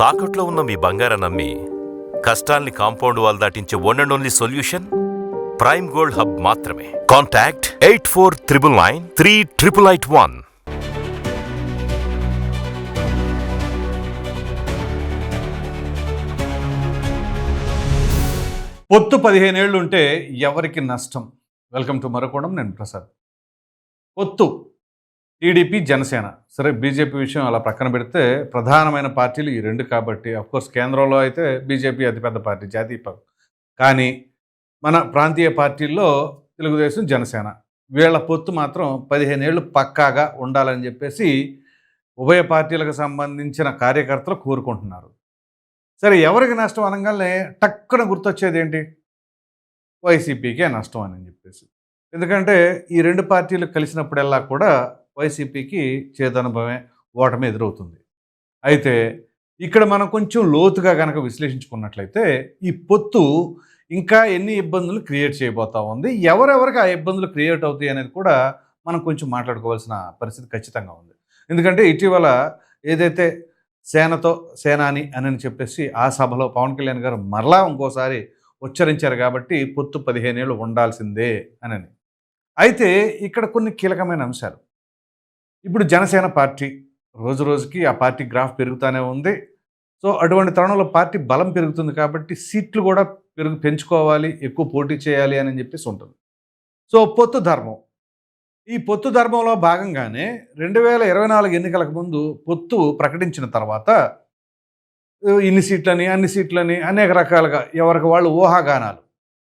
తాకట్లో ఉన్న మీ బంగారం నమ్మి కష్టాల్ని compound wall దాటించే one and only solution prime gold hub మాత్రమే. Contact eight four triple nine three triple eight one పొత్తు పదిహేనేళ్ళు ఉంటే ఎవరికి నష్టం? వెల్కమ్ టు మరొకడం నేను ప్రసాద్. పొత్తు టీడీపీ జనసేన. సరే బీజేపీ విషయం అలా ప్రక్కన పెడితే ప్రధానమైన పార్టీలు ఈ రెండు కాబట్టి అఫ్కోర్స్ కేంద్రంలో అయితే బీజేపీ అతిపెద్ద పార్టీ జాతీయ కానీ మన ప్రాంతీయ పార్టీల్లో తెలుగుదేశం జనసేన. వీళ్ళ పొత్తు మాత్రం పదిహేనేళ్ళు పక్కాగా ఉండాలని చెప్పేసి ఉభయ పార్టీలకు సంబంధించిన కార్యకర్తలు కోరుకుంటున్నారు. సరే ఎవరికి నష్టం అనగానే టక్కున గుర్తొచ్చేది ఏంటి? వైసీపీకే నష్టం అని చెప్పేసి. ఎందుకంటే ఈ రెండు పార్టీలు కలిసినప్పుడల్లా కూడా వైసీపీకి చేదనుభవమే ఓటమి ఎదురవుతుంది. అయితే ఇక్కడ మనం కొంచెం లోతుగా కనుక విశ్లేషించుకున్నట్లయితే ఈ పొత్తు ఇంకా ఎన్ని ఇబ్బందులు క్రియేట్ చేయబోతా ఉంది ఎవరెవరికి ఆ ఇబ్బందులు క్రియేట్ అవుతాయి అనేది కూడా మనం కొంచెం మాట్లాడుకోవాల్సిన పరిస్థితి ఖచ్చితంగా ఉంది. ఎందుకంటే ఇటీవల ఏదైతే సేనతో సేనాని అని చెప్పేసి ఆ సభలో పవన్ కళ్యాణ్ గారు మరలా ఇంకోసారి ఉచ్చరించారు కాబట్టి పొత్తు పదిహేనేళ్ళు ఉండాల్సిందే అని. అయితే ఇక్కడ కొన్ని కీలకమైన అంశాలు. ఇప్పుడు జనసేన పార్టీ రోజు రోజుకి ఆ పార్టీ గ్రాఫ్ పెరుగుతూనే ఉంది. సో అటువంటి తరుణంలో పార్టీ బలం పెరుగుతుంది కాబట్టి సీట్లు కూడా పెరుగు పెంచుకోవాలి ఎక్కువ పోటీ చేయాలి అని చెప్పేసి ఉంటుంది. సో పొత్తు ధర్మం. ఈ పొత్తు ధర్మంలో భాగంగానే రెండు వేల ఇరవై నాలుగు ఎన్నికలకు ముందు పొత్తు ప్రకటించిన తర్వాత ఇన్ని సీట్లని అన్ని సీట్లని అనేక రకాలుగా ఎవరికి వాళ్ళు ఊహాగానాలు.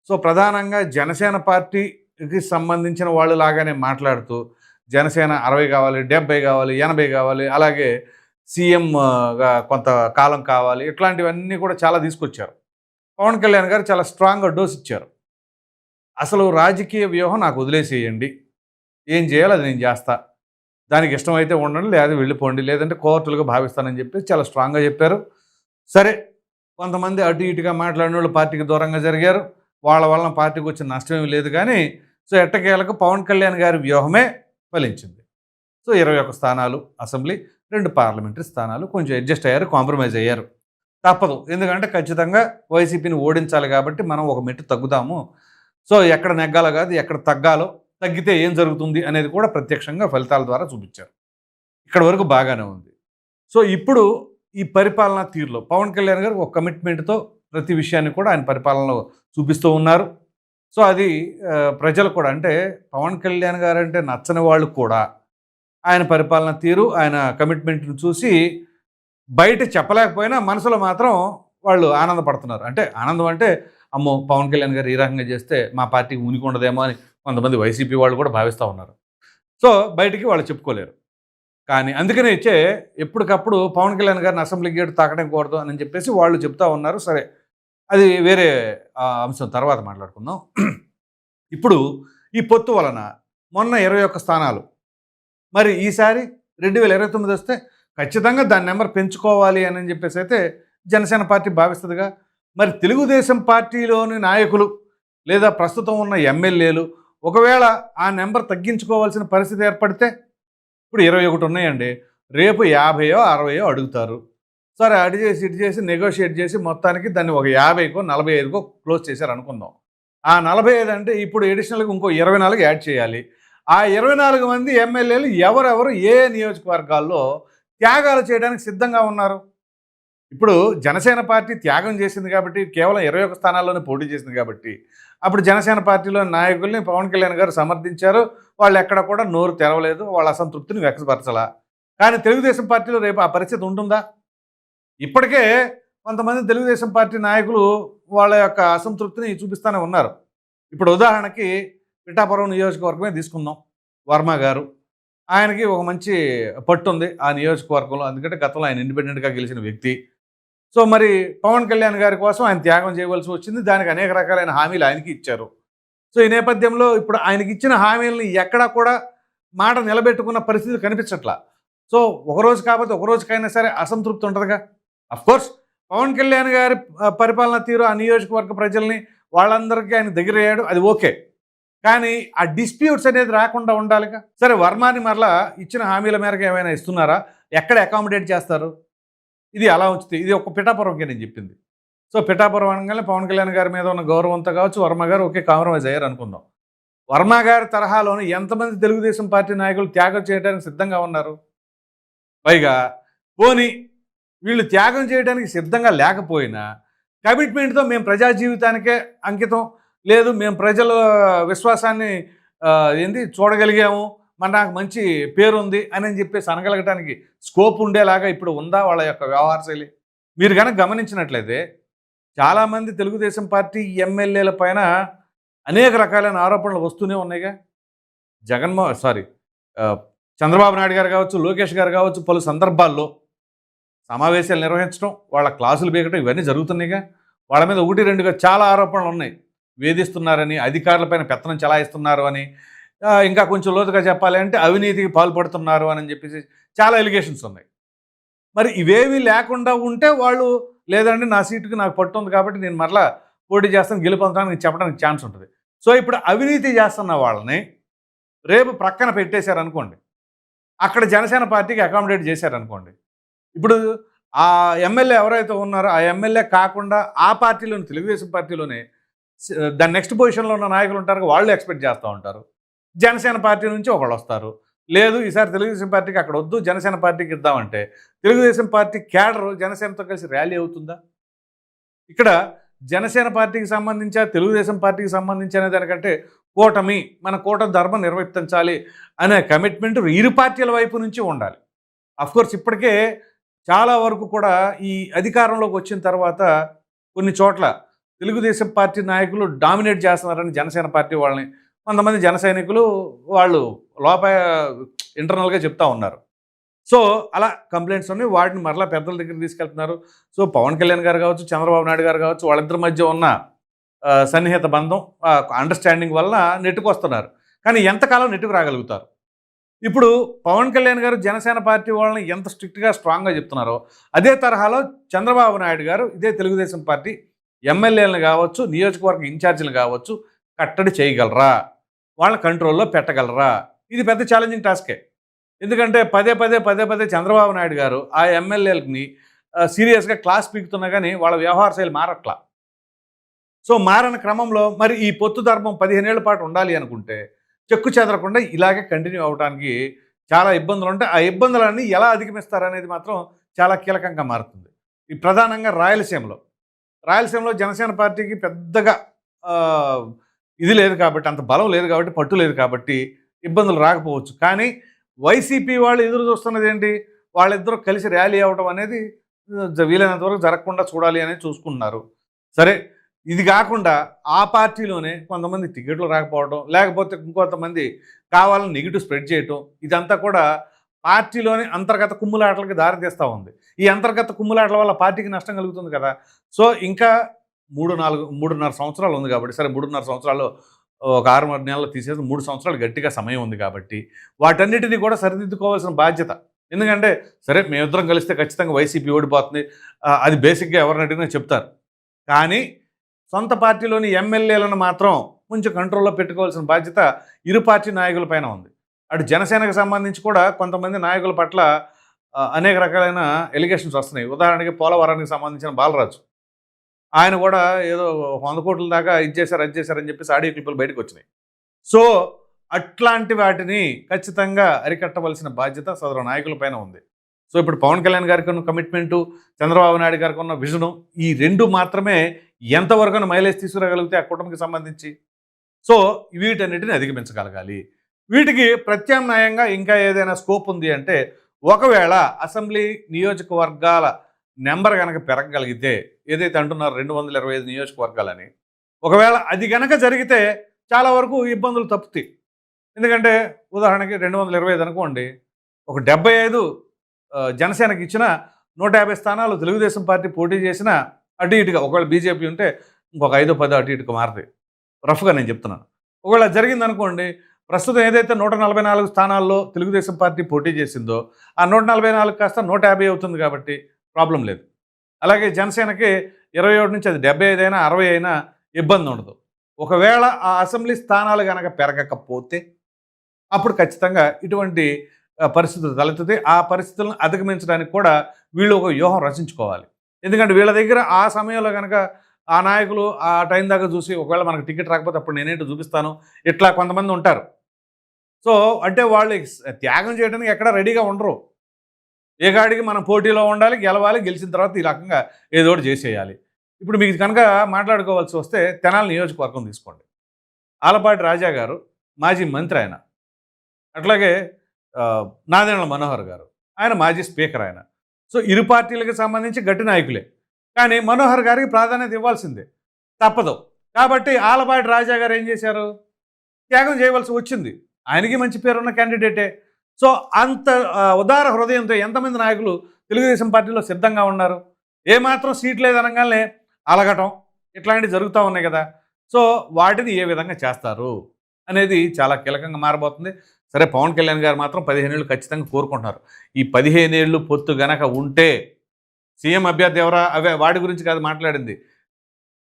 సో ప్రధానంగా జనసేన పార్టీకి సంబంధించిన వాళ్ళు లాగానే మాట్లాడుతూ జనసేన అరవై కావాలి డెబ్బై కావాలి ఎనభై కావాలి అలాగే సీఎంగా కొంత కాలం కావాలి ఇట్లాంటివన్నీ కూడా చాలా తీసుకొచ్చారు. పవన్ కళ్యాణ్ గారు చాలా స్ట్రాంగ్గా డోస్ ఇచ్చారు. అసలు రాజకీయ వ్యూహం నాకు వదిలేసేయండి. ఏం చేయాలో అది నేను చేస్తా. దానికి ఇష్టమైతే ఉండండి లేదా వెళ్ళిపోండి లేదంటే కోర్టులుగా భావిస్తానని చెప్పి చాలా స్ట్రాంగ్గా చెప్పారు. సరే కొంతమంది అటు ఇటుగా మాట్లాడిన వాళ్ళు పార్టీకి దూరంగా జరిగారు. వాళ్ళ వలన పార్టీకి వచ్చిన నష్టమేమి లేదు కానీ సో ఎట్టకేలకు పవన్ కళ్యాణ్ గారి వ్యూహమే ఫలించింది. సో ఇరవై ఒక్క స్థానాలు అసెంబ్లీ రెండు పార్లమెంటరీ స్థానాలు కొంచెం అడ్జస్ట్ అయ్యారు కాంప్రమైజ్ అయ్యారు. తప్పదు. ఎందుకంటే ఖచ్చితంగా వైసీపీని ఓడించాలి కాబట్టి మనం ఒక మెట్టు తగ్గుతాము సో ఎక్కడ నెగ్గాలో కాదు ఎక్కడ తగ్గాలో తగ్గితే ఏం జరుగుతుంది అనేది కూడా ప్రత్యక్షంగా ఫలితాల ద్వారా చూపించారు. ఇక్కడ వరకు బాగానే ఉంది. సో ఇప్పుడు ఈ పరిపాలనా తీరులో పవన్ కళ్యాణ్ గారు ఒక కమిట్మెంట్తో ప్రతి విషయాన్ని కూడా ఆయన పరిపాలనలో చూపిస్తూ ఉన్నారు. సో అది ప్రజలు కూడా అంటే పవన్ కళ్యాణ్ గారు అంటే నచ్చని వాళ్ళు కూడా. ఆయన పరిపాలన తీరు ఆయన కమిట్మెంట్ని చూసి బయట చెప్పలేకపోయినా మనసులో మాత్రం వాళ్ళు ఆనందపడుతున్నారు. అంటే ఆనందం అంటే అమ్మో పవన్ కళ్యాణ్ గారు ఈ రకంగా చేస్తే మా పార్టీకి ఉనికి ఉండదేమో అని కొంతమంది వైసీపీ వాళ్ళు కూడా భావిస్తూ ఉన్నారు. సో బయటికి వాళ్ళు చెప్పుకోలేరు. కానీ అందుకనే ఇచ్చే ఎప్పటికప్పుడు పవన్ కళ్యాణ్ గారిని అసెంబ్లీ గేట్ తాకడం కూడదు అని చెప్పేసి వాళ్ళు చెప్తా ఉన్నారు. సరే అది వేరే ఆ, అంశం తర్వాత మాట్లాడుకుందాం. ఇప్పుడు ఈ పొత్తు వలన మొన్న ఇరవై ఒక్క స్థానాలు. మరి ఈసారి రెండు వేల ఇరవై తొమ్మిది వస్తే ఖచ్చితంగా దాని నెంబర్ పెంచుకోవాలి అని చెప్పేసి అయితే జనసేన పార్టీ భావిస్తుందిగా. మరి తెలుగుదేశం పార్టీలోని నాయకులు లేదా ప్రస్తుతం ఉన్న ఎమ్మెల్యేలు ఒకవేళ ఆ నెంబర్ తగ్గించుకోవాల్సిన పరిస్థితి ఏర్పడితే ఇప్పుడు ఇరవై ఒకటి ఉన్నాయండి. రేపు యాభైయో అరవయో అడుగుతారు. సరే అటు చేసి ఇటు చేసి నెగోషియేట్ చేసి మొత్తానికి దాన్ని ఒక యాభైకో నలభై ఐదుకో క్లోజ్ చేశారు అనుకుందాం ఆ నలభై ఐదు అంటే ఇప్పుడు ఎడిషనల్గా ఇంకో ఇరవై నాలుగు యాడ్ చేయాలి. ఆ ఇరవై నాలుగు మంది ఎమ్మెల్యేలు ఎవరెవరు ఏ నియోజకవర్గాల్లో త్యాగాలు చేయడానికి సిద్ధంగా ఉన్నారు? ఇప్పుడు జనసేన పార్టీ త్యాగం చేసింది కాబట్టి కేవలం ఇరవై ఒక్క స్థానాల్లోనే పోటీ చేసింది కాబట్టి అప్పుడు జనసేన పార్టీలో నాయకుల్ని పవన్ కళ్యాణ్ గారు సమర్థించారు. వాళ్ళు ఎక్కడ కూడా నోరు తెరవలేదు. వాళ్ళ అసంతృప్తిని వ్యక్తపరచలా. కానీ తెలుగుదేశం పార్టీలో రేపు ఆ పరిస్థితి ఉంటుందా? ఇప్పటికే కొంతమంది తెలుగుదేశం పార్టీ నాయకులు వాళ్ళ యొక్క అసంతృప్తిని చూపిస్తూనే ఉన్నారు. ఇప్పుడు ఉదాహరణకి పిఠాపురం నియోజకవర్గమే తీసుకుందాం. వర్మ గారు. ఆయనకి ఒక మంచి పట్టు ఉంది ఆ నియోజకవర్గంలో. ఎందుకంటే గతంలో ఆయన ఇండిపెండెంట్గా గెలిచిన వ్యక్తి. సో మరి పవన్ కళ్యాణ్ గారి కోసం ఆయన త్యాగం చేయవలసి వచ్చింది. దానికి అనేక రకాలైన హామీలు ఆయనకి ఇచ్చారు. సో ఈ నేపథ్యంలో ఇప్పుడు ఆయనకి ఇచ్చిన హామీలని ఎక్కడా కూడా మాట నిలబెట్టుకున్న పరిస్థితి కనిపించట్లా. సో ఒకరోజు కాకపోతే ఒకరోజుకైనా సరే అసంతృప్తి ఉంటుందిగా? కోర్స్ పవన్ కళ్యాణ్ గారి పరిపాలన తీరు ఆ నియోజకవర్గ ప్రజల్ని వాళ్ళందరికీ ఆయన దగ్గర అయ్యాడు అది ఓకే. కానీ ఆ డిస్ప్యూట్స్ అనేది రాకుండా ఉండాలిగా. సరే వర్మాని మరలా ఇచ్చిన హామీల మేరకు ఏమైనా ఇస్తున్నారా? ఎక్కడ అకామిడేట్ చేస్తారు? ఇది అలా ఉంచితే ఇది ఒక పిఠాపురంకే నేను చెప్పింది. సో పిఠాపురం అనగానే పవన్ కళ్యాణ్ గారి మీద ఉన్న గౌరవంతో కావచ్చు వర్మ గారు ఓకే కాంప్రమైజ్ అయ్యారు అనుకుందాం. వర్మ గారి తరహాలోని ఎంతమంది తెలుగుదేశం పార్టీ నాయకులు త్యాగం చేయడానికి సిద్ధంగా ఉన్నారు? పైగా పోనీ వీళ్ళు త్యాగం చేయడానికి సిద్ధంగా లేకపోయినా కమిట్మెంట్తో మేము ప్రజా జీవితానికే అంకితం. లేదు మేము ప్రజల విశ్వాసాన్ని ఏంది చూడగలిగాము. మన నాకు మంచి పేరు ఉంది అని చెప్పేసి అనగలగటానికి స్కోప్ ఉండేలాగా ఇప్పుడు ఉందా వాళ్ళ యొక్క వ్యవహార శైలి? మీరు కనుక గమనించినట్లయితే చాలామంది తెలుగుదేశం పార్టీ ఎమ్మెల్యేల పైన అనేక రకాలైన ఆరోపణలు వస్తూనే ఉన్నాయిగా. జగన్మోహన్ సారీ చంద్రబాబు నాయుడు గారు కావచ్చు లోకేష్ గారు కావచ్చు పలు సందర్భాల్లో సమావేశాలు నిర్వహించడం వాళ్ళ క్లాసులు బీకటం ఇవన్నీ జరుగుతున్నాయిగా. వాళ్ళ మీద ఒకటి రెండుగా చాలా ఆరోపణలు ఉన్నాయి. వేధిస్తున్నారని అధికారులపైన పెత్తనం చలాయిస్తున్నారు అని ఇంకా కొంచెం లోతుగా చెప్పాలి అంటే అవినీతికి పాల్పడుతున్నారు అని చెప్పేసి చాలా ఎలిగేషన్స్ ఉన్నాయి. మరి ఇవేవి లేకుండా ఉంటే వాళ్ళు లేదండి నా సీటుకి నాకు పట్టు ఉంది కాబట్టి నేను మరలా పోటీ చేస్తాను గెలుపొందడానికి చెప్పడానికి ఛాన్స్ ఉంటుంది. సో ఇప్పుడు అవినీతి చేస్తున్న వాళ్ళని రేపు ప్రక్కన పెట్టేశారనుకోండి అక్కడ జనసేన పార్టీకి అకామిడేట్ చేశారనుకోండి ఇప్పుడు ఆ ఎమ్మెల్యే ఎవరైతే ఉన్నారో ఆ ఎమ్మెల్యే కాకుండా ఆ పార్టీలోని తెలుగుదేశం పార్టీలోనే దాని నెక్స్ట్ పొజిషన్లో ఉన్న నాయకులు ఉంటారు వాళ్ళు ఎక్స్పెక్ట్ చేస్తూ ఉంటారు. జనసేన పార్టీ నుంచి ఒకళ్ళు వస్తారు. లేదు ఈసారి తెలుగుదేశం పార్టీకి అక్కడ వద్దు జనసేన పార్టీకి ఇద్దామంటే తెలుగుదేశం పార్టీ క్యాడర్ జనసేనతో కలిసి ర్యాలీ అవుతుందా? ఇక్కడ జనసేన పార్టీకి సంబంధించి తెలుగుదేశం పార్టీకి సంబంధించిన దానికంటే కూటమి మన కూట ధర్మం నిర్వర్తించాలి అనే కమిట్మెంట్ ఇరు పార్టీల వైపు నుంచి ఉండాలి. అఫ్కోర్స్ ఇప్పటికే చాలా వరకు కూడా ఈ అధికారంలోకి వచ్చిన తర్వాత కొన్ని చోట్ల తెలుగుదేశం పార్టీ నాయకులు డామినేట్ చేస్తున్నారని జనసేన పార్టీ వాళ్ళని కొంతమంది జన సైనికులు వాళ్ళు లోప ఇంటర్నల్గా చెప్తా ఉన్నారు. సో అలా కంప్లైంట్స్ ఉన్నాయి. వాటిని మరలా పెద్దల దగ్గర తీసుకెళ్తున్నారు. సో పవన్ కళ్యాణ్ గారు కావచ్చు చంద్రబాబు నాయుడు గారు కావచ్చు వాళ్ళిద్దరి మధ్య ఉన్న సన్నిహిత బంధం అండర్స్టాండింగ్ వల్ల నెట్టుకొస్తున్నారు. కానీ ఎంతకాలం నెట్టుకు రాగలుగుతారు? ఇప్పుడు పవన్ కళ్యాణ్ గారు జనసేన పార్టీ వాళ్ళని ఎంత స్ట్రిక్ట్గా స్ట్రాంగ్గా చెప్తున్నారో అదే తరహాలో చంద్రబాబు నాయుడు గారు ఇదే తెలుగుదేశం పార్టీ ఎమ్మెల్యేలను కావచ్చు నియోజకవర్గ ఇన్ఛార్జీలు కావచ్చు కట్టడి చేయగలరా? వాళ్ళ కంట్రోల్లో పెట్టగలరా? ఇది పెద్ద ఛాలెంజింగ్ టాస్కే ఎందుకంటే పదే పదే పదే పదే చంద్రబాబు నాయుడు గారు ఆ ఎమ్మెల్యేలని సీరియస్గా క్లాస్ పీకుతున్నా కానీ వాళ్ళ వ్యవహార శైలి మారట్లా. సో మారిన క్రమంలో మరి ఈ పొత్తు ధర్మం పదిహేనేళ్ళ పాటు ఉండాలి అనుకుంటే చెక్కు చెదరకుండా ఇలాగే కంటిన్యూ అవడానికి చాలా ఇబ్బందులు ఉంటాయి ఆ ఇబ్బందులన్నీ ఎలా అధిగమిస్తారనేది మాత్రం చాలా కీలకంగా మారుతుంది. ఈ ప్రధానంగా రాయలసీమలో. రాయలసీమలో జనసేన పార్టీకి పెద్దగా ఇది లేదు కాబట్టి అంత బలం లేదు కాబట్టి పట్టు లేదు కాబట్టి ఇబ్బందులు రాకపోవచ్చు. కానీ వైసీపీ వాళ్ళు ఎదురు చూస్తున్నది ఏంటి? వాళ్ళిద్దరూ కలిసి ర్యాలీ అవ్వడం అనేది వీలైనంత వరకు జరగకుండా చూడాలి అనేది చూసుకుంటున్నారు. సరే ఇది కాకుండా ఆ పార్టీలోనే కొంతమంది టికెట్లు రాకపోవడం లేకపోతే ఇంకొంతమంది కావాలని నెగిటివ్ స్ప్రెడ్ చేయటం ఇదంతా కూడా పార్టీలోని అంతర్గత కుమ్ములాటలకి దారితీస్తూ ఉంది. ఈ అంతర్గత కుమ్ములాటల వల్ల పార్టీకి నష్టం కలుగుతుంది కదా. సో ఇంకా మూడు నాలుగు మూడున్నర సంవత్సరాలు ఉంది కాబట్టి సరే మూడున్నర సంవత్సరాలు ఒక ఆరు ఆరు నెలలు తీసేసి మూడు సంవత్సరాలు గట్టిగా సమయం ఉంది కాబట్టి వాటన్నిటిని కూడా సరిదిద్దుకోవాల్సిన బాధ్యత. ఎందుకంటే సరే మేమిద్దరం కలిస్తే ఖచ్చితంగా వైసీపీ ఓడిపోతుంది. అది బేసిక్గా ఎవరిని అడిగినా చెప్తారు. కానీ సొంత పార్టీలోని ఎమ్మెల్యేలను మాత్రం కొంచెం కంట్రోల్లో పెట్టుకోవాల్సిన బాధ్యత ఇరు పార్టీ నాయకుల పైన ఉంది. అటు జనసేనకు సంబంధించి కూడా కొంతమంది నాయకుల పట్ల అనేక రకాలైన ఎలిగేషన్స్ వస్తున్నాయి. ఉదాహరణకి పోలవరానికి సంబంధించిన బాలరాజు. ఆయన కూడా ఏదో వంద కోట్ల దాకా ఇది చేశారు అది చేశారని చెప్పేసి ఆడియో క్లిప్పులు బయటకు వచ్చినాయి. సో అట్లాంటి వాటిని ఖచ్చితంగా అరికట్టవలసిన బాధ్యత సదరు నాయకుల పైన ఉంది. సో ఇప్పుడు పవన్ కళ్యాణ్ గారికి ఉన్న కమిట్మెంటు చంద్రబాబు నాయుడు గారికి ఉన్న విజను ఈ రెండు మాత్రమే ఎంతవరకు మైలేజ్ తీసుకురాగలిగితే ఆ కూటమికి సంబంధించి. సో వీటన్నిటిని అధిగమించగలగాలి. వీటికి ప్రత్యామ్నాయంగా ఇంకా ఏదైనా స్కోప్ ఉంది అంటే ఒకవేళ అసెంబ్లీ నియోజకవర్గాల నెంబర్ కనుక పెరగగలిగితే ఏదైతే అంటున్నారు రెండు వందల ఇరవై ఐదు నియోజకవర్గాలని ఒకవేళ అది కనుక జరిగితే చాలా వరకు ఇబ్బందులు తప్పుతాయి. ఎందుకంటే ఉదాహరణకి రెండు వందల ఇరవై ఐదు అనుకోండి ఒక డెబ్బై ఐదు జనసేనకి ఇచ్చిన నూట యాభై స్థానాలు తెలుగుదేశం పార్టీ పోటీ చేసిన అటు ఇటుగా ఒకవేళ బీజేపీ ఉంటే ఇంకొక ఐదో పదో అటు ఇటుగా మారుతాయి. రఫ్గా నేను చెప్తున్నాను. ఒకవేళ జరిగింది అనుకోండి ప్రస్తుతం ఏదైతే నూట నలభై నాలుగు స్థానాల్లో తెలుగుదేశం పార్టీ పోటీ చేసిందో ఆ నూట నలభై నాలుగు కాస్త నూట యాభై అవుతుంది కాబట్టి ప్రాబ్లం లేదు. అలాగే జనసేనకి ఇరవై ఒకటి నుంచి అది డెబ్బై ఐదు అయినా అరవై అయినా ఇబ్బంది ఉండదు. ఒకవేళ ఆ అసెంబ్లీ స్థానాలు కనుక పెరగకపోతే అప్పుడు ఖచ్చితంగా ఇటువంటి పరిస్థితులు తలెత్తుతాయి. ఆ పరిస్థితులను అధిగమించడానికి కూడా వీళ్ళు ఒక వ్యూహం రచించుకోవాలి. ఎందుకంటే వీళ్ళ దగ్గర ఆ సమయంలో కనుక ఆ నాయకులు ఆ టైం దాకా చూసి ఒకవేళ మనకు టికెట్ రాకపోతే అప్పుడు నేనేంటి చూపిస్తాను? ఇట్లా కొంతమంది ఉంటారు. సో అంటే వాళ్ళు త్యాగం చేయడానికి ఎక్కడ రెడీగా ఉండరు. ఏ గాడికి మనం పోటీలో ఉండాలి గెలవాలి గెలిచిన తర్వాత ఈ రకంగా ఏదో ఒకటి చేసేయాలి. ఇప్పుడు మీకు కనుక మాట్లాడుకోవాల్సి వస్తే తెనాల నియోజకవర్గం తీసుకోండి. ఆలపాటి రాజా గారు మాజీ మంత్రి ఆయన. అట్లాగే నాదేనల మనోహర్ గారు. ఆయన మాజీ స్పీకర్ ఆయన. సో ఇరు పార్టీలకు సంబంధించి గట్టి నాయకులే. కానీ మనోహర్ గారికి ప్రాధాన్యత ఇవ్వాల్సిందే. తప్పదు. కాబట్టి ఆలపాటి రాజా గారు ఏం చేశారు? త్యాగం చేయవలసి వచ్చింది. ఆయనకి మంచి పేరున్న క్యాండిడేటే. సో అంత ఉదార హృదయంతో ఎంతమంది నాయకులు తెలుగుదేశం పార్టీలో సిద్ధంగా ఉన్నారు? ఏమాత్రం సీట్ లేదనగానే అలగటం ఇట్లాంటివి జరుగుతూ ఉన్నాయి కదా. సో వాటిని ఏ విధంగా చేస్తారు? అనేది చాలా కీలకంగా మారబోతుంది. సరే పవన్ కళ్యాణ్ గారు మాత్రం పదిహేను ఏళ్ళు ఖచ్చితంగా కోరుకుంటున్నారు. ఈ పదిహేను ఏళ్ళు పొత్తు గనక ఉంటే సీఎం అభ్యర్థి ఎవరా? అవే వాడి గురించి కాదు మాట్లాడింది.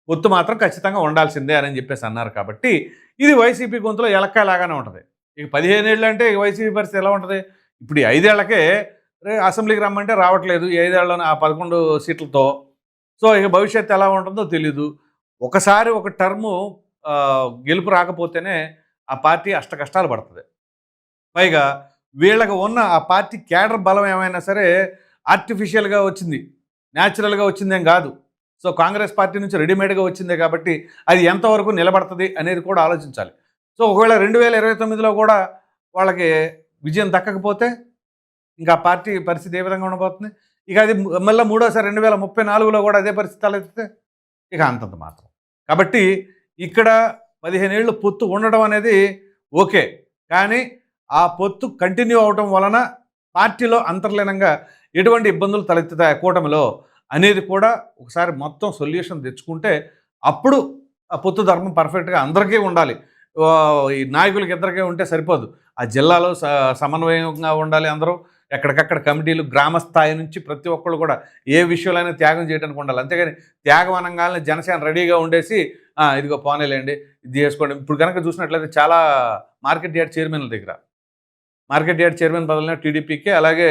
పొత్తు మాత్రం ఖచ్చితంగా ఉండాల్సిందే అని చెప్పేసి అన్నారు కాబట్టి ఇది వైసీపీ గొంతులో ఎలక్కలాగానే ఉంటుంది. ఇక పదిహేను ఏళ్ళు అంటే వైసీపీ పరిస్థితి ఎలా ఉంటుంది? ఇప్పుడు ఈ ఐదేళ్ళకే రే అసెంబ్లీకి రమ్మంటే రావట్లేదు ఈ ఐదేళ్ళలో ఆ పదకొండు సీట్లతో. సో ఇక భవిష్యత్తు ఎలా ఉంటుందో తెలీదు. ఒకసారి ఒక టర్ము గెలుపు రాకపోతేనే ఆ పార్టీ అష్ట కష్టాలు పడుతుంది. పైగా వీళ్ళకి ఉన్న ఆ పార్టీ కేడర్ బలం ఏమైనా సరే ఆర్టిఫిషియల్గా వచ్చింది. న్యాచురల్గా వచ్చిందేం కాదు. సో కాంగ్రెస్ పార్టీ నుంచి రెడీమేడ్గా వచ్చిందే కాబట్టి అది ఎంతవరకు నిలబడుతుంది అనేది కూడా ఆలోచించాలి. సో ఒకవేళ రెండు వేల ఇరవై తొమ్మిదిలో కూడా వాళ్ళకి విజయం దక్కకపోతే ఇంకా పార్టీ పరిస్థితి ఏ విధంగా ఉండబోతుంది? ఇక అది మళ్ళీ మూడోసారి రెండు వేల ముప్పై నాలుగులో కూడా అదే పరిస్థితి తలెత్తితే ఇక అంతంత మాత్రం. కాబట్టి ఇక్కడ పదిహేను ఏళ్ళు పొత్తు ఉండడం అనేది ఓకే. కానీ ఆ పొత్తు కంటిన్యూ అవటం వలన పార్టీలో అంతర్లీనంగా ఎటువంటి ఇబ్బందులు తలెత్తుతాయి కూటమిలో అనేది కూడా ఒకసారి మొత్తం సొల్యూషన్ తెచ్చుకుంటే అప్పుడు ఆ పొత్తు ధర్మం పర్ఫెక్ట్గా అందరికీ ఉండాలి. ఓ, ఈ నాయకులకి ఇద్దరికే ఉంటే సరిపోదు. ఆ జిల్లాలో స సమన్వయంగా ఉండాలి అందరూ. ఎక్కడికక్కడ కమిటీలు గ్రామ స్థాయి నుంచి ప్రతి ఒక్కళ్ళు కూడా ఏ విషయంలోనే త్యాగం చేయడానికి ఉండాలి. అంతేగాని త్యాగం అనగానే జనసేన రెడీగా ఉండేసి ఇదిగో పోనేలేండి ఇది చేసుకోండి. ఇప్పుడు కనుక చూసినట్లయితే చాలా మార్కెట్ యార్డ్ చైర్మన్ల దగ్గర మార్కెట్ యార్డ్ చైర్మన్ పదవులేమో టీడీపీకి అలాగే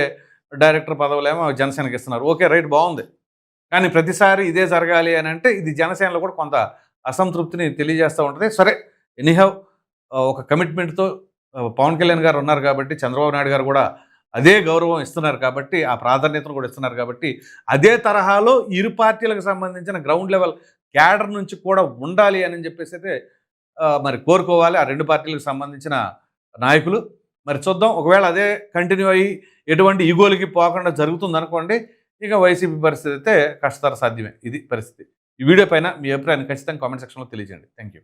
డైరెక్టర్ పదవులేమో జనసేనకి ఇస్తున్నారు. ఓకే రైట్ బాగుంది. కానీ ప్రతిసారి ఇదే జరగాలి అని అంటే ఇది జనసేనలో కూడా కొంత అసంతృప్తిని తెలియజేస్తూ ఉంటుంది. సరే ఎనీహౌ ఒక కమిట్మెంట్తో పవన్ కళ్యాణ్ గారు ఉన్నారు కాబట్టి చంద్రబాబు నాయుడు గారు కూడా అదే గౌరవం ఇస్తున్నారు కాబట్టి ఆ ప్రాధాన్యతను కూడా ఇస్తున్నారు కాబట్టి అదే తరహాలో ఇరు పార్టీలకు సంబంధించిన గ్రౌండ్ లెవెల్ క్యాడర్ నుంచి కూడా ఉండాలి అని చెప్పేసి అయితే మరి కోరుకోవాలి. ఆ రెండు పార్టీలకు సంబంధించిన నాయకులు మరి చూద్దాం. ఒకవేళ అదే కంటిన్యూ అయ్యి ఎటువంటి ఈగోలకి పోకుండా జరుగుతుంది అనుకోండి ఇక వైసీపీ పరిస్థితి అయితే కష్టతర సాధ్యమే. ఇది పరిస్థితి. ఈ వీడియో పైన మీ అభిప్రాయాన్ని ఖచ్చితంగా కామెంట్ సెక్షన్లో తెలియజేయండి. Thank you